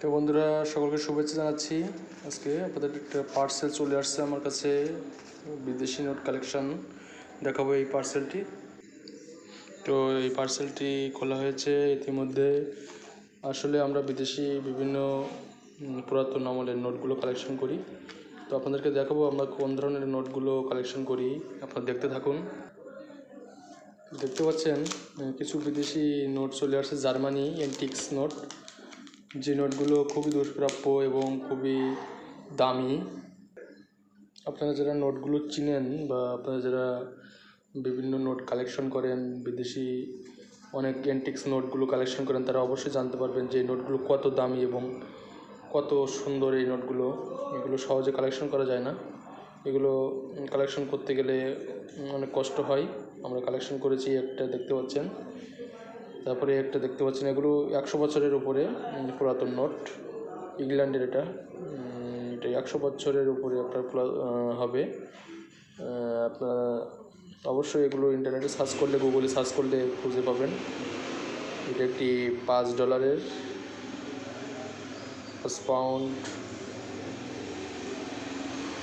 তো বন্ধুরা, সকলকে শুভেচ্ছা জানাচ্ছি। আজকে আপনাদের একটা পার্সেল চলে আসছে আমার কাছে, বিদেশি নোট কালেকশন দেখাবো এই পার্সেলটি তো এই পার্সেলটি খোলা হয়েছে ইতিমধ্যে। আসলে আমরা বিদেশি বিভিন্ন পুরাতন আমলের নোটগুলো কালেকশন করি। তো আপনাদেরকে দেখাবো আমরা কোন ধরনের নোটগুলো কালেকশন করি। আপনারা দেখতে থাকুন। দেখতে পাচ্ছেন, কিছু বিদেশি নোট চলে আসছে, জার্মানি এন্টিক্স নোট যে নোটগুলো খুবই দুষ্প্রাপ্য এবং খুবই দামি। আপনারা যারা নোটগুলো চিনেন বা আপনারা যারা বিভিন্ন নোট কালেকশন করেন, বিদেশি অনেক এন্টিক্স নোটগুলো কালেকশন করেন, তারা অবশ্যই জানতে পারবেন যে এই নোটগুলো কত দামি এবং কত সুন্দর এই নোটগুলো। এগুলো সহজে কালেকশন করা যায় না। এগুলো কালেকশন করতে গেলে অনেক কষ্ট হয়। আমরা কালেকশন করেছি একটা, দেখতে পাচ্ছেন। তারপরে একটা দেখতে পাচ্ছেন, এগুলো একশো বছরের উপরে পুরাতন নোট, ইংল্যান্ডের এটা। এটা একশো বছরের উপরে আপনার হবে। আপনার অবশ্যই এগুলো ইন্টারনেটে সার্চ করলে, গুগলে সার্চ করলে খুঁজে পাবেন। এটা একটি পাঁচ ডলারের, পাঁচ পাউন্ড।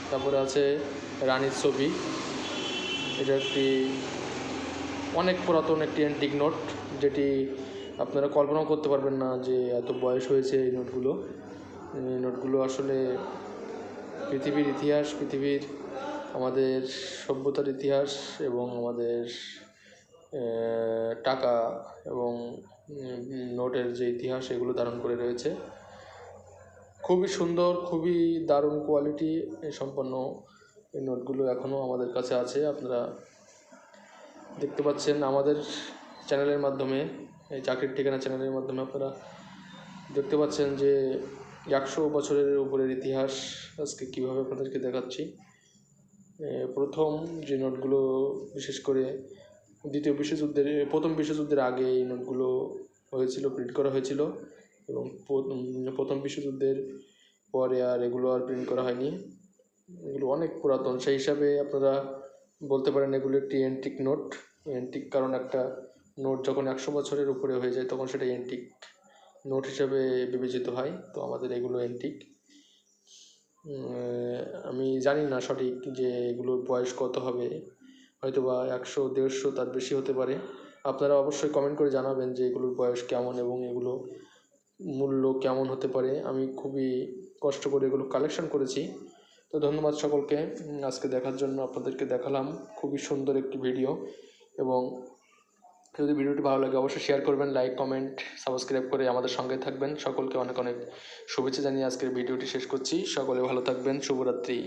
তারপরে আছে রানীর ছবি। এটা একটি অনেক পুরাতন একটি অ্যান্টিক নোট যেটি আপনারা কল্পনাও করতে পারবেন না যে এত বয়স হয়েছে এই নোটগুলো এই নোটগুলো আসলে পৃথিবীর ইতিহাস, পৃথিবীর আমাদের সভ্যতার ইতিহাস এবং আমাদের টাকা এবং নোটের যে ইতিহাস, এগুলো ধারণ করে রয়েছে। খুবই সুন্দর, খুবই দারুণ কোয়ালিটি সম্পন্ন এই নোটগুলো এখনও আমাদের কাছে আছে। আপনারা দেখতে পাচ্ছেন আমাদের চ্যানেলের মাধ্যমে, এই চাকরির ঠিকানা চ্যানেলের মাধ্যমে আপনারা দেখতে পাচ্ছেন যে একশো বছরের উপরের ইতিহাস আজকে কীভাবে আপনাদেরকে দেখাচ্ছি। প্রথম যে নোটগুলো, বিশেষ করে দ্বিতীয় বিশ্বযুদ্ধের, প্রথম বিশ্বযুদ্ধের আগে এই নোটগুলো হয়েছিল প্রিন্ট করা হয়েছিল এবং প্রথম বিশ্বযুদ্ধের পরে আর এগুলো আর প্রিন্ট করা হয়নি। এগুলো অনেক পুরাতন, সেই হিসাবে আপনারা বলতে পারেন এগুলো একটি এন্টিক নোট এন্টিক কারণ একটা নোট যখন একশো বছরের উপরে হয়ে যায়, তখন সেটা এন্টিক নোট হিসাবে বিবেচিত হয়। তো আমাদের এগুলো এন্টিক আমি জানি না সঠিক যে এগুলোর বয়স কত হবে। হয়তো বা একশো, দেড়শো তার বেশি হতে পারে। আপনারা অবশ্যই কমেন্ট করে জানাবেন যে এগুলোর বয়স কেমন এবং এগুলো মূল্য কেমন হতে পারে। আমি খুবই কষ্ট করে এগুলো কালেকশন করেছি। তো ধন্যবাদ সকলকে। আজকে দেখার জন্য আপনাদেরকে দেখালাম খুবই সুন্দর একটি ভিডিও এবং যদি ভিডিওটি ভালো লাগে অবশ্যই শেয়ার করবেন লাইক কমেন্ট সাবস্ক্রাইব করে আমাদের সঙ্গে থাকবেন। সকলকে অনেক অনেক শুভেচ্ছা জানিয়ে আজকের ভিডিওটি শেষ করছি। সকলে ভালো থাকবেন। শুভরাত্রি।